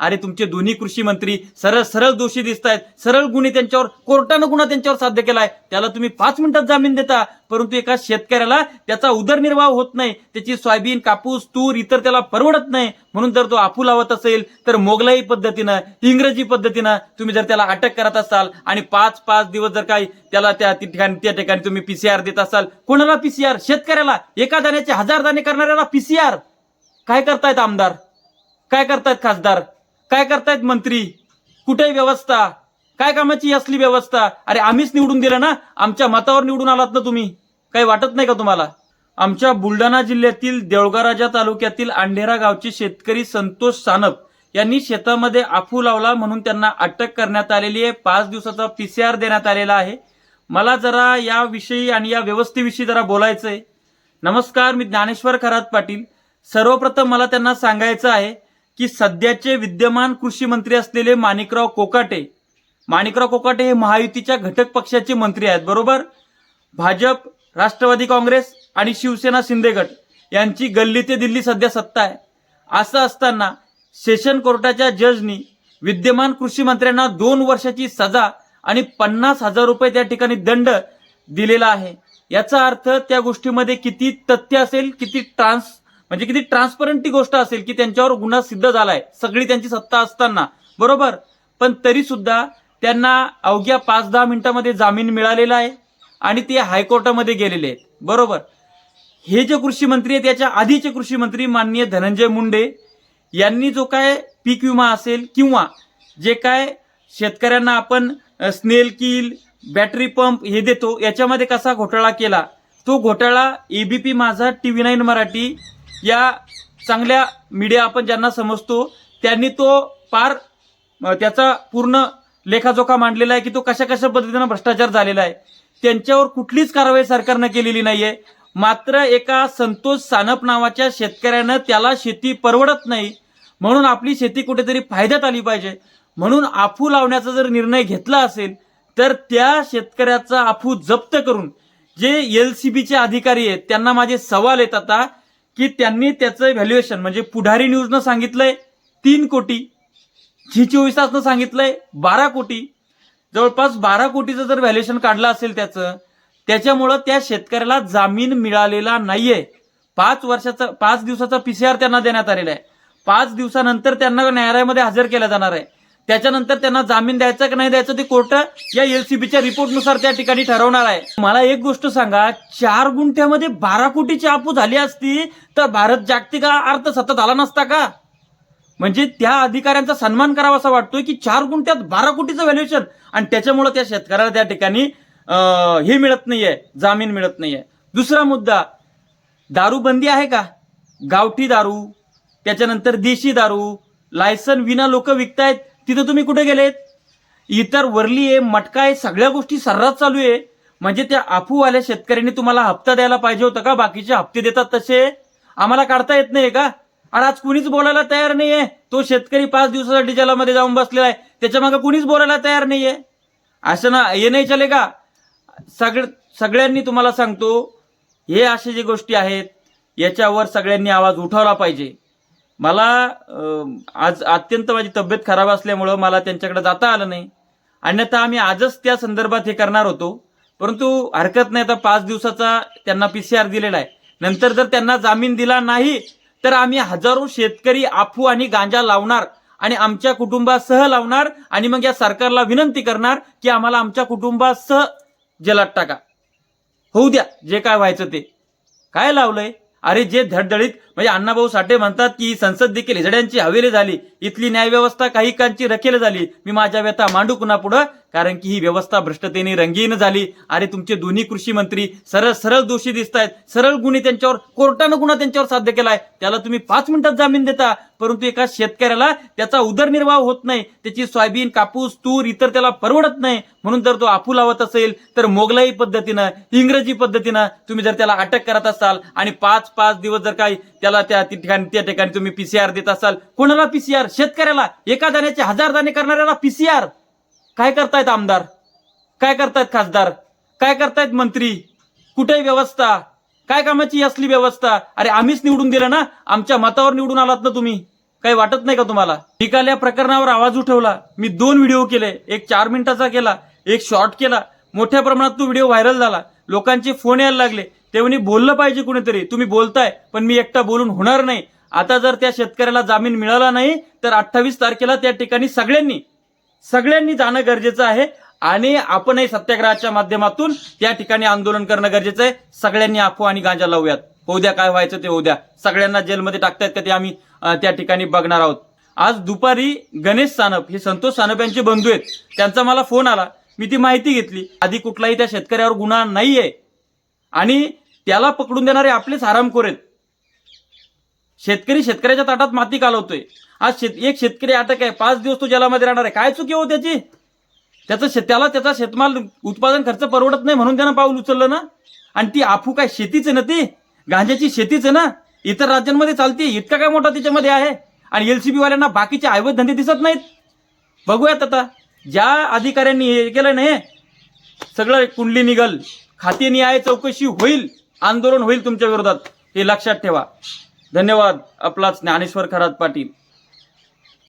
अरे तुमचे दोन्ही कृषी मंत्री सरळ सरळ दोषी दिसत आहेत सरळ गुन्हे त्यांच्यावर कोर्टानं गुन्हा त्यांच्यावर साध्य केलाय. त्याला तुम्ही पाच मिनिटात जामीन देता. परंतु एका शेतकऱ्याला त्याचा उदरनिर्वाह होत नाही. त्याची सोयाबीन कापूस तूर इतर त्याला परवडत नाही. म्हणून जर तो आपू लावत असेल तर मोगलाई पद्धतीनं इंग्रजी पद्धतीनं तुम्ही जर त्याला अटक करत असाल आणि पाच पाच दिवस जर काही त्याला त्या ठिकाणी त्या ठिकाणी तुम्ही पीसीआर देत असाल कोणाला पीसीआर शेतकऱ्याला. एका दाण्याचे हजार दाणे करणाऱ्याला पीसीआर काय करतायत आमदार? काय करतायत खासदार? काय करतायत मंत्री? कुठे व्यवस्था? काय कामाची असली व्यवस्था? अरे आम्हीच निवडून दिलं ना? आमच्या मतावर निवडून आलात ना तुम्ही? काही वाटत नाही का तुम्हाला? आमच्या बुलढाणा जिल्ह्यातील देवगाराजा तालुक्यातील अंढेरा गावचे शेतकरी संतोष सानप यांनी शेतामध्ये आफू लावला म्हणून त्यांना अटक करण्यात आलेली आहे. पाच दिवसाचा पीसीआर देण्यात आलेला आहे. मला जरा याविषयी आणि या व्यवस्थेविषयी जरा बोलायचं आहे नमस्कार मी ज्ञानेश्वर खरात पाटील. सर्वप्रथम मला त्यांना सांगायचं आहे की सध्याचे विद्यमान कृषी मंत्री असलेले माणिकराव कोकाटे माणिकराव कोकाटे हे महायुतीच्या घटक पक्षाचे मंत्री आहेत बरोबर? भाजप राष्ट्रवादी काँग्रेस आणि शिवसेना शिंदे गट यांची गल्ली ते दिल्ली सध्या सत्ता आहे. असं असताना सेशन कोर्टाच्या जजनी विद्यमान कृषी मंत्र्यांना दोन वर्षाची सजा आणि पन्नास हजार रुपये त्या ठिकाणी दंड दिलेला आहे. याचा अर्थ त्या गोष्टीमध्ये किती तथ्य असेल किती ट्रान्स म्हणजे किती ट्रान्सपरंट ती गोष्ट असेल की त्यांच्यावर गुन्हा सिद्ध झालाय. सगळी त्यांची सत्ता असताना. बरोबर? पण तरी सुद्धा त्यांना अवघ्या पाच दहा मिनिटांमध्ये जामीन मिळालेला आहे आणि ते हायकोर्टामध्ये गेलेले आहेत. बरोबर? हे जे कृषी मंत्री आहेत याच्या आधीचे कृषी मंत्री माननीय धनंजय मुंडे यांनी जो काय पीक विमा असेल किंवा जे काय शेतकऱ्यांना आपण स्नेल किल बॅटरी पंप हे देतो याच्यामध्ये कसा घोटाळा केला? तो घोटाळा एबीपी माझा टी व्ही नाईन मराठी या चांगल्या मीडिया आपण ज्यांना समजतो त्यांनी तो पार त्याचा पूर्ण लेखाजोखा मांडलेला आहे की तो कशा कशा पद्धतीनं भ्रष्टाचार झालेला आहे. त्यांच्यावर कुठलीच कारवाई सरकारनं केलेली नाहीये. मात्र एका संतोष सानप नावाच्या शेतकऱ्यानं त्याला शेती परवडत नाही. म्हणून आपली शेती कुठेतरी फायद्यात आली पाहिजे. म्हणून आफू लावण्याचा जर निर्णय घेतला असेल तर त्या शेतकऱ्याचा आफू जप्त करून जे एल सी बीचे अधिकारी आहेत त्यांना माझे सवाल आहेत आता की त्यांनी त्याचं व्हॅल्युएशन म्हणजे पुढारी न्यूजनं सांगितलंय तीन कोटी झी चोवीस तासनं सांगितलंय बारा कोटी. जवळपास बारा कोटीचं जर व्हॅल्युएशन काढलं असेल त्याचं त्याच्यामुळं त्या शेतकऱ्याला जामीन मिळालेला नाहीये. पाच वर्षाचा पाच दिवसाचा पीसीआर त्यांना देण्यात आलेला आहे. पाच दिवसानंतर त्यांना न्यायालयामध्ये हजर केला जाणार आहे. त्याच्यानंतर त्यांना जामीन द्यायचा की नाही द्यायचं ते कोर्ट या एलसीबीच्या रिपोर्टनुसार त्या ठिकाणी ठरवणार आहे. मला एक गोष्ट सांगा चार गुंठ्यामध्ये बारा कोटीची आपू झाली असती तर भारत जागतिक अर्थ सतत झाला नसता का? म्हणजे त्या अधिकाऱ्यांचा सन्मान करावा असा वाटतोय की चार गुंठ्यात बारा कोटीचं व्हॅल्युएशन आणि त्याच्यामुळे त्या शेतकऱ्याला त्या ठिकाणी हे मिळत नाहीये जामीन मिळत नाहीये. दुसरा मुद्दा दारूबंदी आहे का? गावठी दारू त्याच्यानंतर देशी दारू लायसन विना लोक विकतायत तिथं तुम्ही कुठे गेलेत? इतर वरली आहे मटका आहे सगळ्या गोष्टी सर्रास चालू आहे. म्हणजे त्या आफूवाल्या शेतकऱ्यांनी तुम्हाला हप्ता द्यायला पाहिजे होता का? बाकीचे हप्ते देतात तसे? आम्हाला काढता येत नाही का? आणि आज कुणीच बोलायला तयार नाहीये. तो शेतकरी पाच दिवसासाठी जलामध्ये जाऊन बसलेला आहे. त्याच्यामागे कुणीच बोलायला तयार नाहीये. असं ना हे नाही चले का? सगळ सगळ्यांनी तुम्हाला सांगतो हे असे जे गोष्टी आहेत याच्यावर सगळ्यांनी आवाज उठवला पाहिजे. मला आज अत्यंत माझी तब्येत खराब असल्यामुळं मला त्यांच्याकडे जाता आलं नाही. अन्यथा आम्ही आजच त्या संदर्भात हे करणार होतो. परंतु हरकत नाही आता पाच दिवसाचा त्यांना पी सी आर दिलेला आहे. नंतर जर त्यांना जामीन दिला नाही तर आम्ही हजारो शेतकरी आफू आणि गांजा लावणार आणि आमच्या कुटुंबासह लावणार आणि मग या सरकारला विनंती करणार की आम्हाला आमच्या कुटुंबासह जलात टाका. होऊ द्या जे काय व्हायचं ते. काय लावलंय? अरे जे धडधडीत म्हणजे अण्णाभाऊ साठे म्हणतात की संसद देखील हिजड्यांची हवेली झाली. इथली न्यायव्यवस्था काही कांची रखेल झाली. मी माझ्या व्यथा मांडू कुणा पुढं कारण की ही व्यवस्था भ्रष्टतेने रंगीन झाली. अरे तुमचे दोन्ही कृषी मंत्री सरळ सरळ दोषी दिसत आहेत सरळ गुन्हे त्यांच्यावर कोर्टानं गुन्हा त्यांच्यावर साध्य केलाय. त्याला तुम्ही पाच मिनिटात जामीन देता. परंतु एका शेतकऱ्याला त्याचा उदरनिर्वाह होत नाही. त्याची सोयाबीन कापूस तूर इतर त्याला परवडत नाही. म्हणून जर तो आफू लावत असेल तर मोगलाई पद्धतीनं इंग्रजी पद्धतीनं तुम्ही जर त्याला अटक करत असाल आणि पाच पाच दिवस जर काही त्याला त्या ठिकाणी त्या ठिकाणी तुम्ही पीसीआर देत असाल कोणाला पीसीआर शेतकऱ्याला एका दाण्याचे हजार दाणे करणाऱ्याला पीसीआर काय करतायत आमदार? काय करतायत खासदार? काय करतायत मंत्री? कुठे व्यवस्था? काय कामाची असली व्यवस्था? अरे आम्हीच निवडून दिलं ना? आमच्या मतावर निवडून आलात ना तुम्ही? काही वाटत नाही का तुम्हाला? निकाल या प्रकरणावर आवाज उठवला. मी दोन व्हिडिओ केले. एक चार मिनिटाचा केला. एक शॉर्ट केला. मोठ्या प्रमाणात तो व्हिडिओ व्हायरल झाला. लोकांचे फोन यायला लागले. ते बोललं पाहिजे कुणीतरी. तुम्ही बोलताय पण मी एकटा बोलून होणार नाही. आता जर त्या शेतकऱ्याला जामीन मिळाला नाही तर अठ्ठावीस तारखेला त्या ठिकाणी सगळ्यांनी सगळ्यांनी जाणं गरजेचं आहे. आणि आपणही सत्याग्रहाच्या माध्यमातून त्या ठिकाणी आंदोलन करणं गरजेचं आहे. सगळ्यांनी अफवा आणि गांजा लावूयात. उद्या काय व्हायचं ते उद्या. सगळ्यांना जेलमध्ये टाकतायत का ते आम्ही त्या ठिकाणी बघणार आहोत. आज दुपारी गणेश सानप हे संतोष सानप यांचे बंधू आहेत. त्यांचा मला फोन आला. मी ती माहिती घेतली. आधी कुठलाही त्या शेतकऱ्यावर गुन्हा नाहीये. आणि त्याला पकडून देणारे आपलेच आरामखोर आहेत. शेतकरी शेतकऱ्याच्या ताटात माती कालवतोय. आज शेत एक शेतकरी अटक आहे. पाच दिवस तो जलामध्ये राहणार आहे. काय चुकी हो त्याची? त्याचं शेत त्याला त्याचा शेतमाल उत्पादन खर्च परवडत नाही म्हणून त्यानं पाऊल उचललं ना? आणि ती आफू काय शेतीच आहे ना ती? गांजाची शेतीच आहे ना? इतर राज्यांमध्ये चालते इतका काय मोठा त्याच्यामध्ये आहे? आणि एल सी वाल्यांना बाकीचे अवैध धंदे दिसत नाहीत? बघूयात आता. ज्या अधिकाऱ्यांनी हे केलं नाही सगळं कुंडली निघल. खाते न्याय चौकशी होईल. आंदोलन होईल तुमच्या विरोधात. हे लक्षात ठेवा. धन्यवाद. आपलाच ज्ञानेश्वर खरात पाटील.